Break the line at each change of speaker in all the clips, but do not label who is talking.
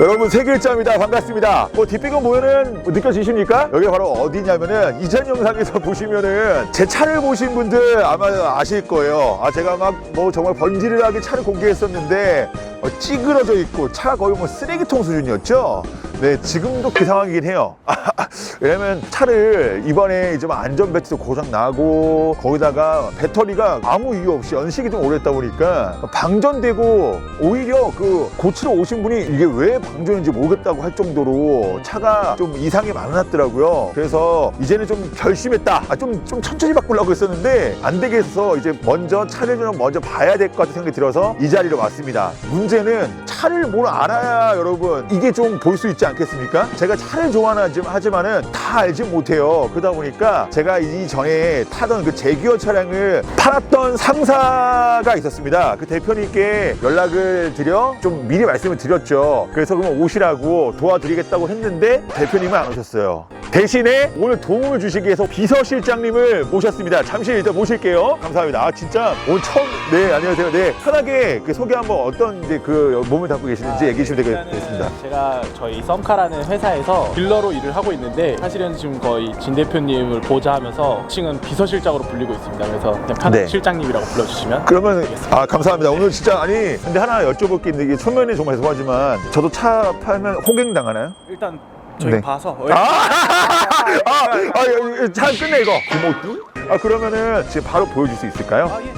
여러분 세 글자입니다. 반갑습니다. 뭐 뒷배경 보면은 뭐 느껴지십니까? 여기 바로 어디냐면은 이전 영상에서 보시면은 제 차를 보신 분들 아마 아실 거예요. 아 제가 막 뭐 정말 번지르하게 차를 공개했었는데 어, 찌그러져 있고 차가 거의 뭐 쓰레기통 수준이었죠. 네, 지금도 그 상황이긴 해요. 왜냐면 차를 이번에 막 안전벨트도 고장 나고 거기다가 배터리가 아무 이유 없이 연식이 좀 오래됐다 보니까 방전되고 오히려 그 고치러 오신 분이 이게 왜 방전인지 모르겠다고 할 정도로 차가 좀 이상이 많았더라고요. 그래서 이제는 좀 결심했다. 아, 좀, 좀 천천히 바꾸려고 했었는데 안 되겠어. 이제 먼저 차를 좀 먼저 봐야 될 것 같은 생각이 들어서 이 자리로 왔습니다. 문제는 차를 뭘 알아야 여러분 이게 좀 볼 수 있지 않 겠습니까? 제가 차를 좋아하는 하지만은 다 알지 못해요. 그러다 보니까 제가 이전에 타던 그 제기어 차량을 팔았던 상사가 있었습니다. 그 대표님께 연락을 드려 좀 미리 말씀을 드렸죠. 그래서 그러면 오시라고 도와드리겠다고 했는데 대표님은 안 오셨어요. 대신에 오늘 도움을 주시기 위해서 비서실장님을 모셨습니다. 잠시 일단 모실게요. 감사합니다. 아 진짜 오늘 처음 네 안녕하세요. 네 편하게 그 소개 한번 어떤 이제 그 몸을 담고 계시는지 얘기해 주시면 되겠습니다.
일단은 제가 저희 썸카라는 회사에서 딜러로 일을 하고 있는데 사실은 지금 거의 진 대표님을 보좌 하면서 칭은 비서실장으로 불리고 있습니다. 그래서 그냥 편하게
네.
실장님이라고 불러주시면
그러면 아 감사합니다. 오늘 진짜 아니 근데 하나 여쭤볼 게 있는데 이게 초면에 정말 죄송하지만 저도 차 팔면 호갱 당하나요?
일단 저희
네.
봐서
아, 아, 아, 이거 차 끝내 이거. 김호뚜? 아 그러면은 지금 바로 보여줄 수 있을까요?
아, 예.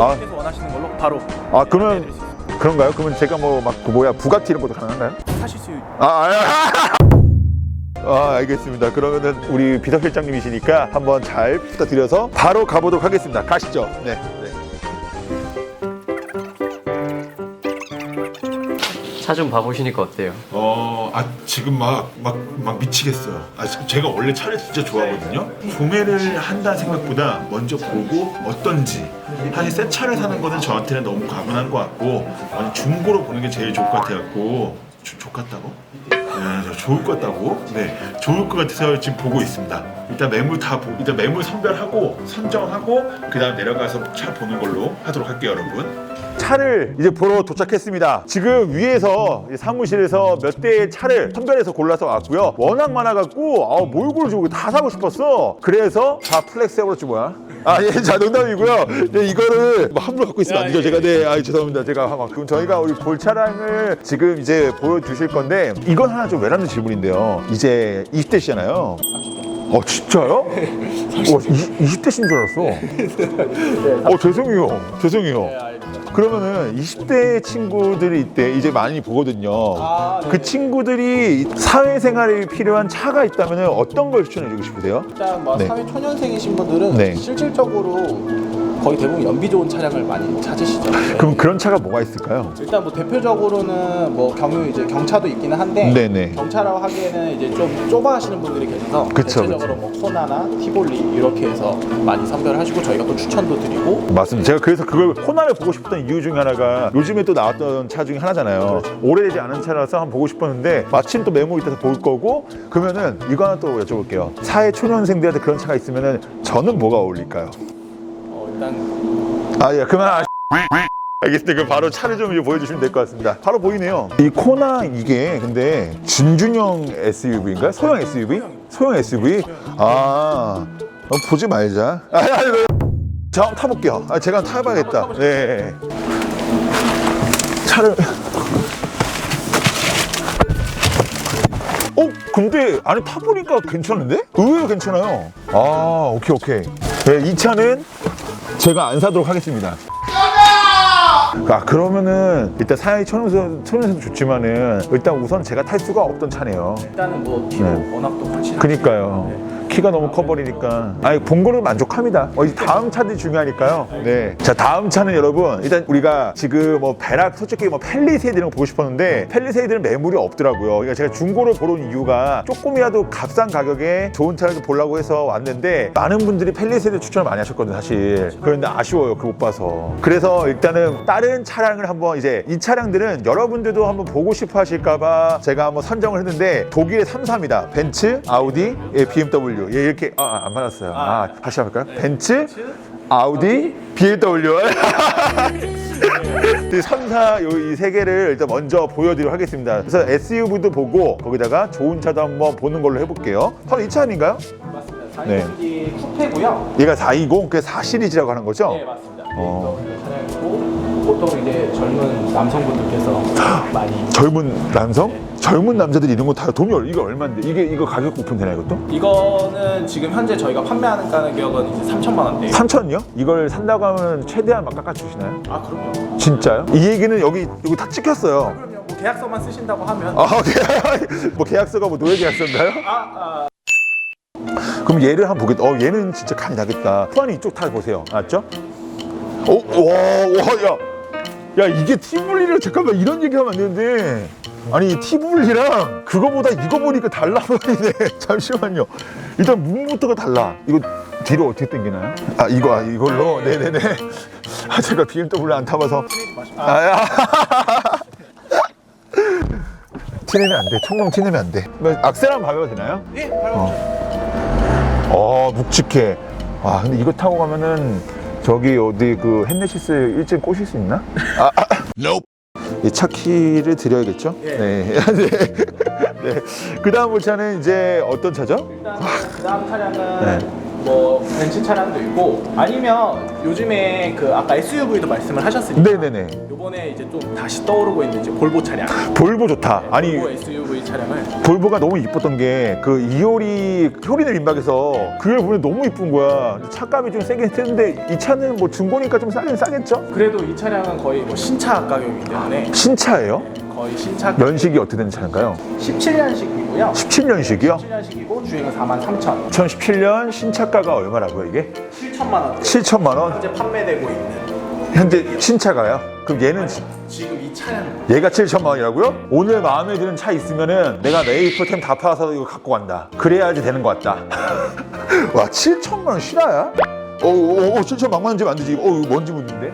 아.
원하시는 걸로 바로
아 그러면
해드릴 수 있습니다.
그런가요? 그러면 제가 뭐 막 그 뭐야 부가티 이런 것도 가능한가요?
사실 수
아, 아, 아 알겠습니다. 그러면은 우리 비서실장님이시니까 한번 잘 부탁드려서 바로 가보도록 하겠습니다. 가시죠. 네.
차 좀 봐보시니까 어때요?
어, 아 지금 막 막 막 미치겠어요. 아 지금 제가 원래 차를 진짜 좋아하거든요. 구매를 한다는 생각보다 먼저 보고 어떤지. 사실 새 차를 사는 거는 저한테는 너무 과분한 것 같고 아니, 중고로 보는 게 제일 좋을 것 같아갖고 좋, 좋 같다고? 네, 저 좋을 것 같다고. 네, 좋을 것 같아서 지금 보고 있습니다. 일단 매물 다 보, 일단 매물 선별하고 선정하고 그다음 내려가서 차 보는 걸로 하도록 할게요, 여러분.
차를 이제 보러 도착했습니다. 지금 위에서 이 사무실에서 몇 대의 차를 선별해서 골라서 왔고요. 워낙 많아갖고 아, 뭘 고르지 모르고 다 사고 싶었어. 그래서 다 플렉스 해버렸지 뭐야. 아 예, 자 농담이고요. 네, 이거를 뭐 함부로 갖고 있으면 안 되죠. 제가 네, 아 죄송합니다. 제가 막 그럼 저희가 우리 볼 차량을 지금 이제 보여주실 건데 이건 하나 좀 외람된 질문인데요. 이제 20대시잖아요. 어 진짜요? 와 20, 20대신 줄 알았어. 어 죄송해요. 죄송해요. 그러면은 20대 친구들이 이때 이제 많이 보거든요.
아, 네.
그 친구들이 사회생활에 필요한 차가 있다면 어떤 걸 추천해 주고 싶으세요?
일단 뭐
네.
사회 초년생이신 분들은
네.
실질적으로 거의 대부분 연비 좋은 차량을 많이 찾으시죠. 네.
그럼 그런 차가 뭐가 있을까요?
일단 뭐 대표적으로는 뭐 경유 이제 경차도 있기는 한데
네네.
경차라고 하기에는 이제 좀 좁아 하시는 분들이 계셔서
그쵸,
대체적으로 뭐 코나나 티볼리 이렇게 해서 많이 선별하시고 저희가 또 추천도 드리고
맞습니다. 제가 그래서 그걸 코나를 보고 싶었던 이유 중에 하나가 요즘에 또 나왔던 차 중에 하나잖아요. 오래되지 않은 차라서 한번 보고 싶었는데 마침 또 메모 있어서 볼 거고 그러면은 이거 하나 또 여쭤볼게요. 사회 초년생들한테 그런 차가 있으면은 저는 뭐가 어울릴까요?
어, 일단
아, 예, 그만. 아, 알겠습니다. 그럼 바로 차를 좀 보여주시면 될 것 같습니다. 바로 보이네요. 이 코나 이게 근데 준준형 SUV인가요? 소형 SUV? 소형 SUV? 아, 어, 보지 말자. 아, 아니, 아니, 자, 한번 타볼게요. 아, 제가 한번 타봐야겠다. 네. 차를. 어, 근데 안에 타보니까 괜찮은데? 의외로 괜찮아요. 아, 오케이, 오케이. 네, 이 차는 제가 안 사도록 하겠습니다. 아 그러면은 일단 사양이 천연선도 좋지만은 일단 우선 제가 탈 수가 없던 차네요.
일단은 뭐 키도
네.
워낙 또 확실히
그니까요. 키가 너무 커버리니까. 아니 본 거는 만족합니다. 어, 이 다음 차들이 중요하니까요. 네. 자 다음 차는 여러분 일단 우리가 지금 뭐 배락 솔직히 뭐 펠리세이드 이런 거 보고 싶었는데 펠리세이드는 매물이 없더라고요. 그러니까 제가 중고를 보러 온 이유가 조금이라도 값싼 가격에 좋은 차를 좀 보려고 해서 왔는데 많은 분들이 펠리세이드 추천을 많이 하셨거든요 사실. 그런데 아쉬워요 그 못 봐서. 그래서 일단은 다른 차량을 한번 이제 이 차량들은 여러분들도 한번 보고 싶어 하실까봐 제가 한번 선정을 했는데 독일의 3사입니다. 벤츠, 아우디, 예, BMW. 예, 이렇게 아, 아, 안 맞았어요. 아, 다시 해볼까요? 벤츠, 아우디, BMW. 이 3, 4, 이세 개를 일단 먼저 보여드리도록 하겠습니다. 그래서 SUV도 보고 거기다가 좋은 차도 한번 보는 걸로 해볼게요. 바로 이 차 아닌가요?
맞습니다.
네.
420D 쿠페고요.
얘가 420, 그게 4 시리즈라고 하는 거죠?
네, 맞습니다.
어.
네, 보통 이제 젊은 남성분들께서 많이
젊은 남성? 젊은 남자들이 이런 거 다 돈이 얼- 이거 얼마인데? 이게 이거 가격 오픈되나 이것도?
이거는 지금 현재 저희가 판매하는 가격은 이제 3천만 원대예요.
3천이요? 이걸 산다고 하면 최대한 막 깎아 주시나요?
아 그럼요.
진짜요? 이 얘기는 여기 이거 다 찍혔어요.
그럼요. 뭐 계약서만 쓰신다고 하면
아, 계약, 뭐 계약서가 뭐 노예 계약서인가요?
아, 아
그럼 얘를 한번 보겠다. 어, 얘는 진짜 간이 나겠다. 후안이 이쪽 타 보세요. 알았죠? 오, 와, 와, 야. 야, 이게 티블리를 잠깐만 이런 얘기하면 안 되는데. 아니, 티블리랑 그거보다 이거 보니까 달라 보이네. 잠시만요. 일단 문부터가 달라. 이거 뒤로 어떻게 당기나요? 아, 이거, 아, 이걸로? 네네네. 아, 제가 BMW 안 타봐서. 아, 야. 티내면 안 돼. 총각 티내면 안 돼. 뭐, 악셀 한번 밟아도 되나요?
예, 밟아보죠.
어 묵직해. 와 근데 이거 타고 가면은 저기 어디 그 헨네시스 일찍 꼬실 수 있나? 아, 아. 이차 키를 드려야겠죠?
예.
네. 네. 네. 그 다음 차는 이제 어떤 차죠?
일단 그 다음 차량은
네.
뭐 벤츠 차량도 있고 아니면 요즘에 그 아까 SUV도 말씀을 하셨으니까
네네네.
요번에 이제 좀 다시 떠오르고 있는 이제 볼보 차량
볼보 좋다. 아니
볼보 SUV 차량을
볼보가 너무 이뻤던 게 그 이효리 효리는 민박에서 그걸 보면 너무 이쁜 거야. 차값이 좀 세긴 했는데 이 차는 뭐 중고니까 좀 싸긴 싸겠죠?
그래도 이 차량은 거의 뭐 신차 가격이기 때문에
신차예요?
거의 신차
연식이 어떻게 되는 차인가요?
17년식이고요
17년식이요?
17년식이고 주행은 4만 3천
2017년 신차가가 얼마라고요 이게?
7천만 원
7천만 원?
현재 판매되고 있는
현재 신차가요? 그럼 얘는 지-
지금 이 차량
얘가 7천만 원이라고요? 오늘 마음에 드는 차 있으면은 내가 메이플템 다 팔아서 이거 갖고 간다. 그래야지 되는 것 같다. 와 7천만 원 실화야? 어, 어, 어, 7천만 원 주면 안 되지. 어, 이거 뭔지 묻는데?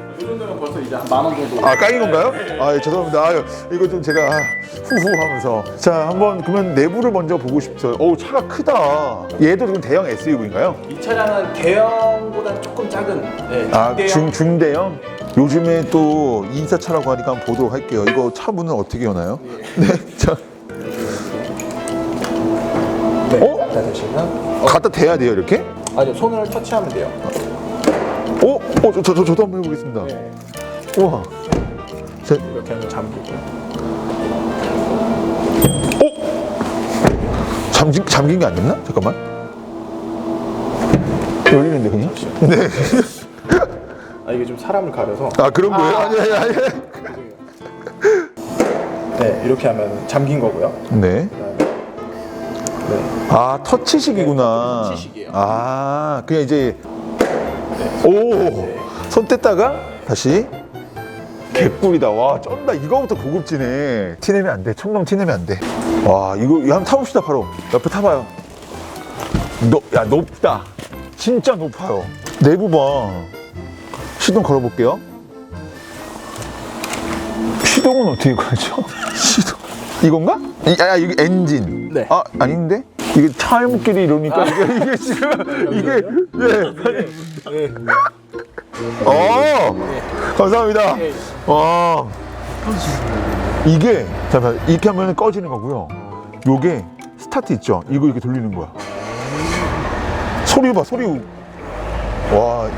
한만원 정도
아 까인 건가요? 아 예, 죄송합니다. 아유, 이거 좀 제가 아, 후후하면서 자 한번 그러면 내부를 먼저 보고 싶죠. 어 차가 크다. 얘도 지금 대형 SUV인가요?
이 차량은 대형보다 조금 작은 네,
아,
중대형
중, 중대형? 요즘에 또 인사차라고 하니까 한번 보도록 할게요. 이거 차 문은 어떻게 여나요? 네. 자,
네,
어?
갖다 대시면
갖다 대야 돼요, 이렇게?
아니요 손을 터치하면 돼요
어? 어, 저, 저, 저, 저도 한번 해보겠습니다.
네,
우와. 자,
이렇게 하면 잠기고요
어? 잠긴, 잠긴 게 아니었나? 잠깐만. 열리는데, 그냥? 네.
아 이게 좀 사람을 가려서
아, 그런 거예요? 아니, 아니, 아니.
네 이렇게 하면 잠긴 거고요
네.
네.
아, 터치식이구나.
네, 터치식이에요.
아, 그냥 이제. 오! 손 뗐다가 다시. 개꿀이다. 와, 쩐다. 이거부터 고급지네. 티내면 안 돼. 청동 티내면 안 돼. 와, 이거, 이거 한번 타봅시다, 바로. 옆에 타봐요. 높, 야, 높다. 진짜 높아요. 내부 봐. 시동 걸어볼게요. 시동은 어떻게 걸죠? 시동. 이건가? 이, 아, 이거 엔진.
네.
아, 아닌데? 이게 차일목길이 이러니까 이게, 이게 지금, 이게, 예.
네.
어, 감사합니다.
네.
와, 이게 잠깐 이렇게 하면 꺼지는 거고요. 요게 스타트 있죠? 이거 이렇게 돌리는 거야. 소리 봐, 소리. 와,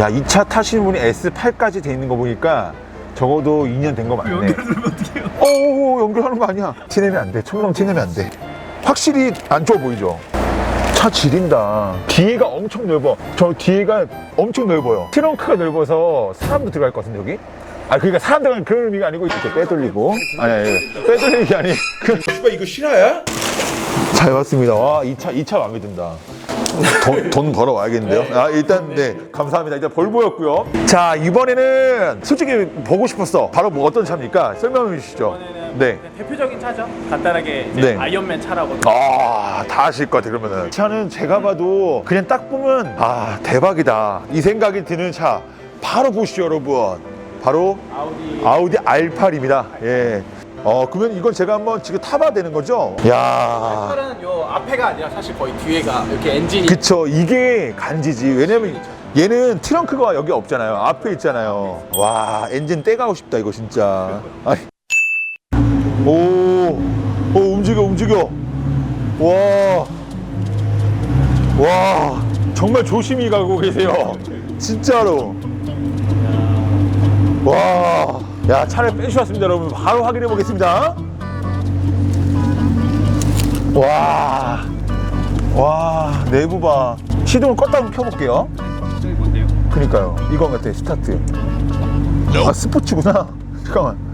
야, 이 차 타시는 분이 S8까지 돼 있는 거 보니까 적어도 2년 된 거 맞네. 연결하면 어떡해요? 어, 연결하는 거 아니야. 티내면 안 돼. 청룡 티내면 안 돼. 확실히 안 좋아 보이죠? 차 지린다. 뒤에가 엄청 넓어. 저 뒤에가 엄청 넓어요. 트렁크가 넓어서 사람도 들어갈 것 같은데, 여기? 아, 그러니까 사람 들어가는 그런 의미가 아니고, 이렇게 빼돌리고. 아니, 아니, 빼돌리는 게 아니. 그,
씨발 이거 실화야?
잘 봤습니다. 와, 이 차, 이 차 마음에 든다. 돈, 돈 벌어 와야겠는데요? 아, 일단, 네. 감사합니다. 일단 볼보였고요. 자, 이번에는 솔직히 보고 싶었어. 바로 뭐 어떤 차입니까? 설명해 주시죠. 네.
대표적인 차죠 간단하게 이제
네.
아이언맨 차라고
아, 다 아실 것 같아, 그러면은. 차는 제가 봐도 그냥 딱 보면, 아, 대박이다. 이 생각이 드는 차. 바로 보시죠, 여러분. 바로
아우디
아우디 R8입니다. 예. 어, 그러면 이건 제가 한번 지금 타봐야 되는 거죠? 야
차는 요 앞에가 아니라 사실 거의 뒤에가 이렇게 엔진이
그쵸. 이게 간지지. 왜냐면 얘는 트렁크가 여기 없잖아요. 앞에 있잖아요. 와, 엔진 떼가고 싶다, 이거 진짜. 아니. 오, 오, 움직여, 움직여. 와. 와, 정말 조심히 가고 계세요. 진짜로. 와. 야, 차를 빼주셨습니다, 여러분. 바로 확인해 보겠습니다. 와. 와, 내부 봐. 시동을 껐다 한번 켜볼게요. 그니까요. 이거 같아, 스타트. 아, 스포츠구나. 잠깐만.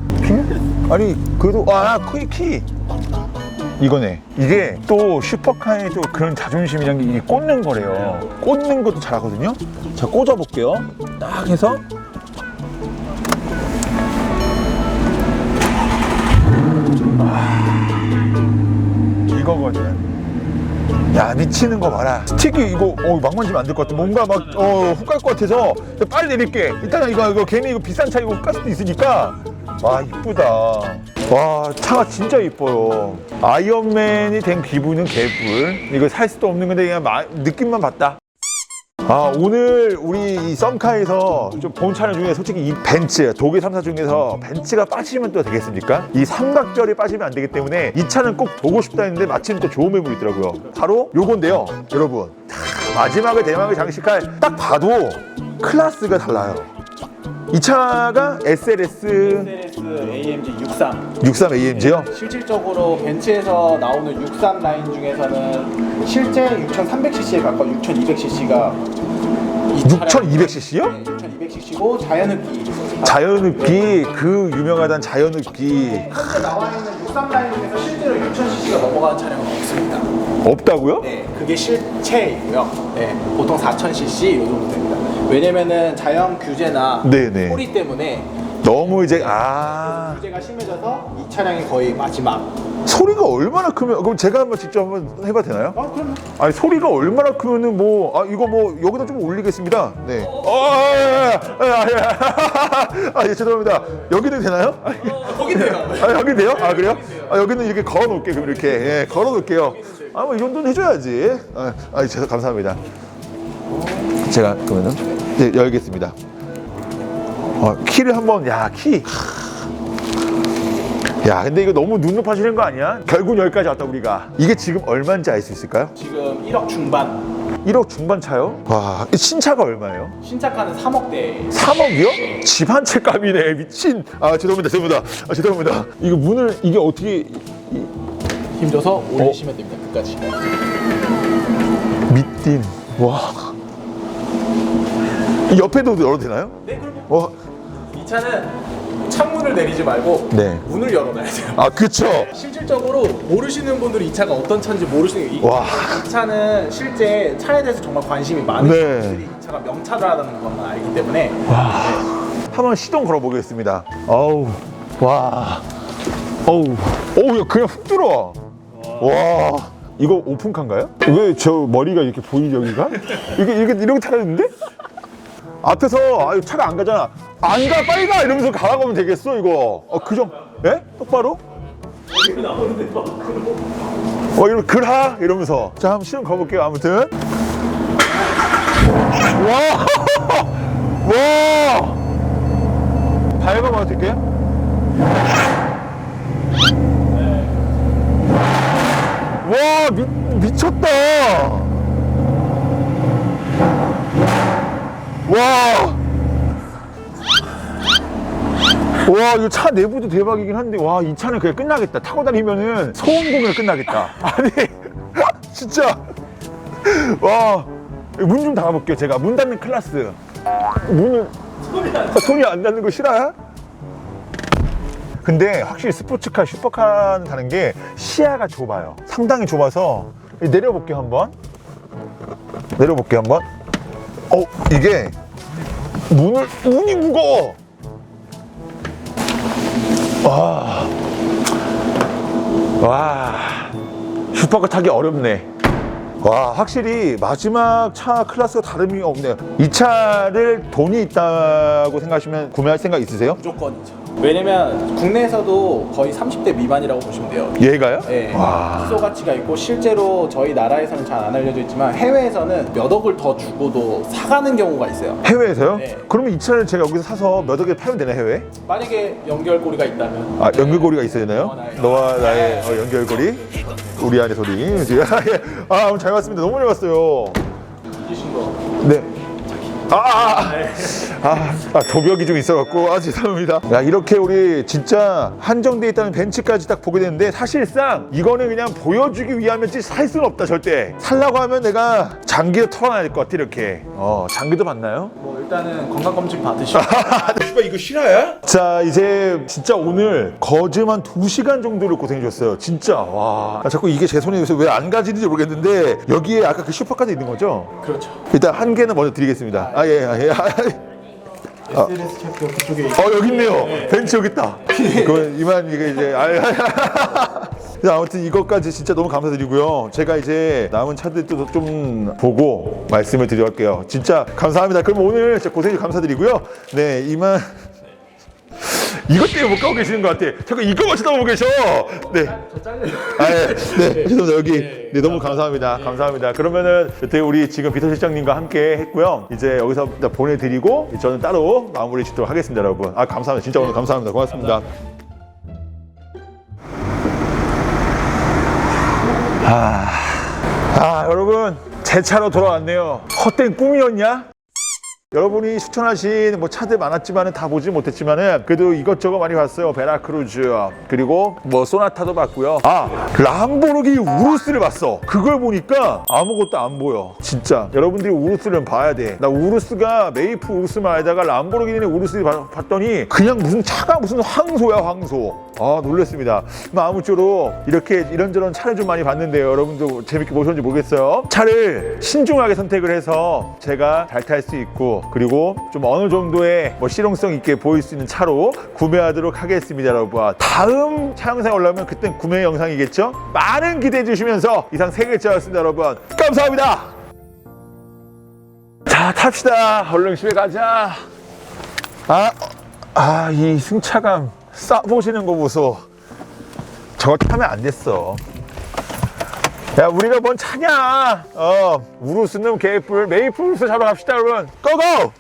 키? 아니, 그래도, 아, 키, 키. 이거네. 이게 또 슈퍼카의 또 그런 자존심이란 게 꽂는 거래요. 꽂는 것도 잘하거든요. 자, 꽂아 볼게요. 딱 해서. 아, 이거거든. 야 미치는 거 봐라 스틱이 이거 어, 막 만지면 안 될 것 같아 뭔가 막 어 훅 갈 것 같아서 빨리 내릴게 일단은 이거 이거 괜히 이거 비싼 차 이거 훅갈 수도 있으니까 와 이쁘다. 와 차가 진짜 이뻐요. 아이언맨이 된 기분은 개뿔. 이거 살 수도 없는 건데 그냥 마- 느낌만 봤다. 아 오늘 우리 이 썸카에서 좀 본 차량 중에 솔직히 이 벤츠 독일 3사 중에서 벤츠가 빠지면 또 되겠습니까? 이 삼각절이 빠지면 안 되기 때문에 이 차는 꼭 보고 싶다 했는데 마침 또 좋은 매물이 있더라고요. 바로 요건데요 여러분. 다, 마지막에 대망의 장식할 딱 봐도 클래스가 달라요. 이 차가 SLS
AMG 63
63 AMG요?
실질적으로 벤츠에서 나오는 63 라인 중에서는 실제 6300cc에 가까운 6200cc가
6200cc요?
네, 6200cc고 자연흡기
자연흡기 그 유명하단 자연흡기
현재 나와 있는 63 라인 중에서 실제로 6000cc가 넘어가는 차량은 없습니다.
없다고요?
네, 그게 실체이고요. 네, 보통 4000cc 이 정도 됩니다. 왜냐면은 자연 규제나
네네.
소리 때문에
너무 이제 아
규제가 심해져서 이 차량이 거의 마지막.
소리가 얼마나 크면 그럼 제가 한번 직접 한번 해봐도 되나요?
아, 그럼
아니 소리가 얼마나 크면은 뭐 아 이거 뭐 여기다 좀 올리겠습니다. 네. 어, 아, 아, 아, 아, 아, 예, 죄송합니다. 여기는 되나요? 아,
거긴데요.
아, 여기 돼요? 아, 그래요? 아, 여기는 이렇게 걸어 놓을게요. 그럼 이렇게. 예, 걸어 놓을게요. 아, 뭐 이 정도는 해줘야지. 아, 아, 죄송 감사합니다. 제가 그러면은 네, 열겠습니다. 어, 키를 한번 야, 키. 야, 근데 이거 너무 눈높아지는 거 아니야? 결국 여기까지 왔다 우리가. 이게 지금 얼마인지 알 수 있을까요?
지금 1억 중반.
1억 중반 차요? 와, 이 신차가 얼마예요?
신차가는 3억대.
3억이요? 집 한 채 값이네 미친 아 죄송합니다 죄송합니다 아 죄송합니다 이거 문을 이게 어떻게
힘줘서 올리시면 됩니다. 끝까지.
밑딘 와 이 옆에도 열어도 되나요?
네, 그럼요.
와,
이 차는 창문을 내리지 말고
네.
문을 열어놔야 돼요.
아 그쵸
실질적으로 모르시는 분들이 이 차가 어떤 차인지 모르시는 이,
와.
이 차는 실제 차에 대해서 정말 관심이 많으신
네.
분들이 이 차가 명차라는 것만 알기 때문에
한번 시동 걸어 보겠습니다 어우 와 어우 어우 야 그냥 훅 들어와 와 이거 오픈카인가요? 왜 저 머리가 이렇게 보이지 여기가? 이게 이렇게 이렇게 타는데? 앞에서 아유 차가 안 가잖아. 안 가 빨리 가! 이러면서 가라고 하면 되겠어 이거. 어 그정 예? 똑바로? 어 이러면 글하! 이러면서. 자 한번 시동 걸어볼게요 아무튼. 와와! 밟아봐 어떻게 와 미, 미쳤다 와 와, 이거 차 내부도 대박이긴 한데, 와, 이 차는 그냥 끝나겠다. 타고 다니면은 소음 공연 끝나겠다. 아니, 진짜. 와, 문 좀 닫아볼게요, 제가. 문 닫는 클래스. 문을. 아, 손이 안 닿는 거 싫어요? 근데 확실히 스포츠카, 슈퍼카는 다른 게 시야가 좁아요. 상당히 좁아서 내려볼게요, 한번. 내려볼게요, 한번. 어, 이게 문을, 문이 무거워. 와, 와, 슈퍼카 타기 어렵네. 와, 확실히 마지막 차 클래스가 다름이 없네요. 이 차를 돈이 있다고 생각하시면 구매할 생각 있으세요?
무조건이죠. 왜냐면 국내에서도 거의 30대 미만이라고 보시면 돼요.
얘가요?
네,
와.
희소 가치가 있고 실제로 저희 나라에서는 잘 안 알려져 있지만 해외에서는 몇 억을 더 주고도 사가는 경우가 있어요.
해외에서요?
네.
그러면 이 차를 제가 여기서 사서 몇 억에 팔면 되나 해외?
만약에 연결고리가 있다면
아 연결고리가 있어야 되나요?
너와 나의-
너와 나의 어, 연결고리 우리 안의 소리. 아 오늘 잘 봤습니다. 너무 잘 봤어요. 네. 아, 아, 아, 아, 도벽이 좀 있어갖고, 아, 죄송합니다. 야, 이렇게 우리 진짜 한정돼 있다는 벤츠까지 딱 보게 되는데, 사실상 이거는 그냥 보여주기 위함이지 살 수는 없다, 절대. 살라고 하면 내가 장기를 털어놔야 될 것 같아, 이렇게. 어, 장기도 봤나요?
뭐 일단은 건강 검진 받으시고
씨발 이거 실화야?
자, 이제 진짜 오늘 한 2시간 정도를 고생해줬어요. 진짜, 와. 아, 자꾸 이게 제 손에 왜안 가지는지 모르겠는데, 여기에 아까 그 슈퍼카드 있는 거죠?
그렇죠.
일단 한 개는 먼저 드리겠습니다. 아, 예, 아, 예. 아, 예.
SNS 그쪽에
어 여기 있네요. 벤츠 여기 있다. 그 이만 이게 이제 아, 아, 아무튼 이것까지 진짜 너무 감사드리고요. 제가 이제 남은 차들도 좀 보고 말씀을 드릴게요. 진짜 감사합니다. 그럼 오늘 진짜 고생 감사드리고요. 네 이만 이것 때문에 못 가고 계시는 것 같아. 자꾸 이거만 쳐다보고 계셔. 네.
저 잘려요.
아, 예. 네, 죄송합니다. 여기. 네, 너무 감사합니다. 감사합니다. 그러면은 여태 우리 지금 비서 실장님과 함께 했고요. 이제 여기서 일단 보내드리고 저는 따로 마무리 짓도록 하겠습니다, 여러분. 아, 감사합니다. 진짜 오늘 감사합니다. 고맙습니다. 아, 아, 여러분. 제 차로 돌아왔네요. 헛된 꿈이었냐? 여러분이 추천하신 뭐 차들 많았지만은 다 보지 못했지만은 그래도 이것저것 많이 봤어요. 베라크루즈 그리고 뭐 소나타도 봤고요. 아 람보르기 우루스를 봤어. 그걸 보니까 아무것도 안 보여. 진짜 여러분들이 우루스를 봐야 돼. 나 우루스가 메이프 우루스만 알다가 람보르기니 우루스를 봐- 봤더니 그냥 무슨 차가 무슨 황소야 황소. 아 놀랐습니다. 뭐 아무쪼록 이렇게 이런저런 차를 좀 많이 봤는데요. 여러분도 재밌게 보셨는지 모르겠어요. 차를 신중하게 선택을 해서 제가 잘 탈 수 있고 그리고 좀 어느 정도의 뭐 실용성 있게 보일 수 있는 차로 구매하도록 하겠습니다, 여러분. 다음 차 영상이 올라오면 그땐 구매 영상이겠죠? 많은 기대해 주시면서 이상 세 개째였습니다, 여러분. 감사합니다. 자, 탑시다. 얼른 집에 가자. 아, 아, 이 승차감 싸보시는 거 보소. 저거 타면 안 됐어. 야, 우리가 뭔 차냐? 어, 우루스는 개뿔, 메이플 우루스 잡으러 갑시다, 여러분. 고고!